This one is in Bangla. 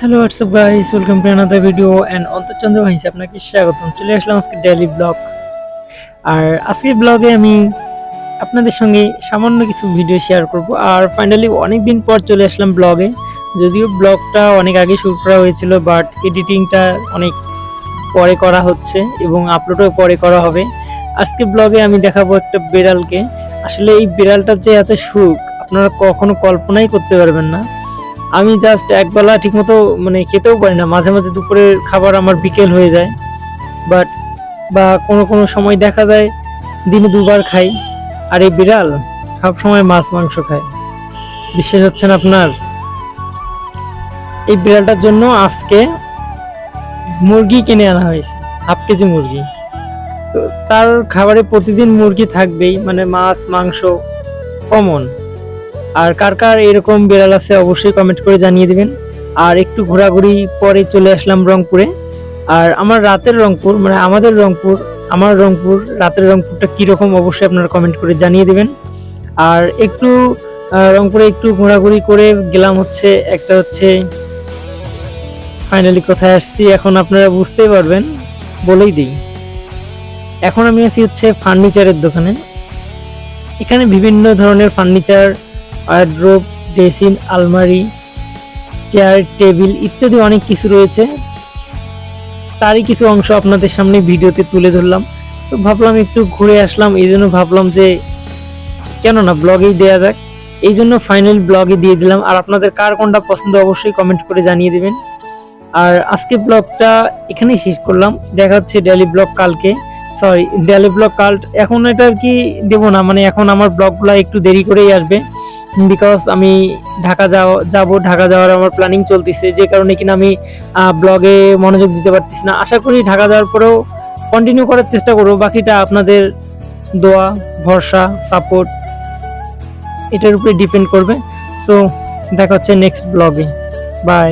Hello WhatsApp guys welcome to another video and অন্তর্চন্দ্র ভাইস আপনাকে স্বাগতম চলে আসলাম আজকে ডেলি ব্লগ আর আজকের ব্লগে আমি আপনাদের সঙ্গে সামান্য কিছু ভিডিও শেয়ার করব। আর ফাইনালি অনেক দিন পর চলে আসলাম ব্লগে যদিও ব্লগটা অনেক আগে শুরু করা হয়েছিল বাট এডিটিংটা অনেক পরে করা হচ্ছে এবং আপলোডও পরে করা হবে। আজকে ব্লগে আমি দেখাবো একটা বিড়ালকে। আসলে এই বিড়ালটার যে এত সুখ, আপনারা কখনো কল্পনাই করতে পারবেন না। আমি জাস্ট একবেলা ঠিকমতো মানে খেতেও পারি না। মাঝে মাঝে দুপুরের খাবার আমার বিকেল হয়ে যায়। বাট বা কোনো কোনো সময় দেখা যায়, দিনে দুবার খাই। আর এই বিড়াল সব সময় মাছ, মাংস খায়। বিশ্বাস হচ্ছে না আপনার? এই বিড়ালটার জন্য আজকে মুরগি কিনে আনা হয়েছে। হাফ কেজি মুরগি। তো তার খাবারে প্রতিদিন মুরগি থাকবেই। মানে মাছ, মাংস, কমন। আর কার কার এরকম বিড়াল আছে অবশ্যই কমেন্ট করে জানিয়ে দিবেন। আর একটু ঘোরাঘুরি পরে চলে আসলাম রংপুরে। আর আমার রাতের রংপুর মানে আমাদের রংপুর, আমার রংপুর, রাতের রংপুরটা কীরকম অবশ্যই আপনারা কমেন্ট করে জানিয়ে দেবেন। আর একটু রংপুরে একটু ঘোরাঘুরি করে গেলাম হচ্ছে, একটা হচ্ছে ফাইনালি কোথায় আসছি এখন আপনারা বুঝতেই পারবেন, বলেই দিই। এখন আমি আছি হচ্ছে ফার্নিচারের দোকানে। এখানে বিভিন্ন ধরনের ফার্নিচার ওয়ার্ড্রোব ড্রেসিং আলমারি, চেয়ার, টেবিল ইত্যাদি অনেক কিছু রয়েছে। তারই কিছু অংশ আপনাদের সামনে ভিডিওতে তুলে ধরলাম। তো ভাবলাম একটু ঘুরে আসলাম, এই জন্য ভাবলাম যে কেন না ব্লগেই দেওয়া যাক। এই জন্য ফাইনাল ব্লগে দিয়ে দিলাম। আর আপনাদের কার কোনটা পছন্দ অবশ্যই কমেন্ট করে জানিয়ে দেবেন। আর আজকে ব্লগটা এখানেই শেষ করলাম। দেখা হচ্ছে ডেলি ব্লগ কালকে। সরি ডেলি ব্লগ কাল এখন এটা আর কি দেবো না মানে এখন আমার ব্লগগুলো একটু দেরি করেই আসবে। বিকজ আমি ঢাকা যাও, যাব, ঢাকা যাওয়ার আমার প্ল্যানিং চলতেছে, যে কারণে কিনা আমি ব্লগে মনোযোগ দিতে পারতেছি না। আশা করি ঢাকা যাওয়ার পরেও কন্টিনিউ করার চেষ্টা করব। বাকিটা আপনাদের দোয়া, ভরসা সাপোর্ট এটার উপরে ডিপেন্ড করবে। সো দেখা হচ্ছে নেক্সট ব্লগে বাই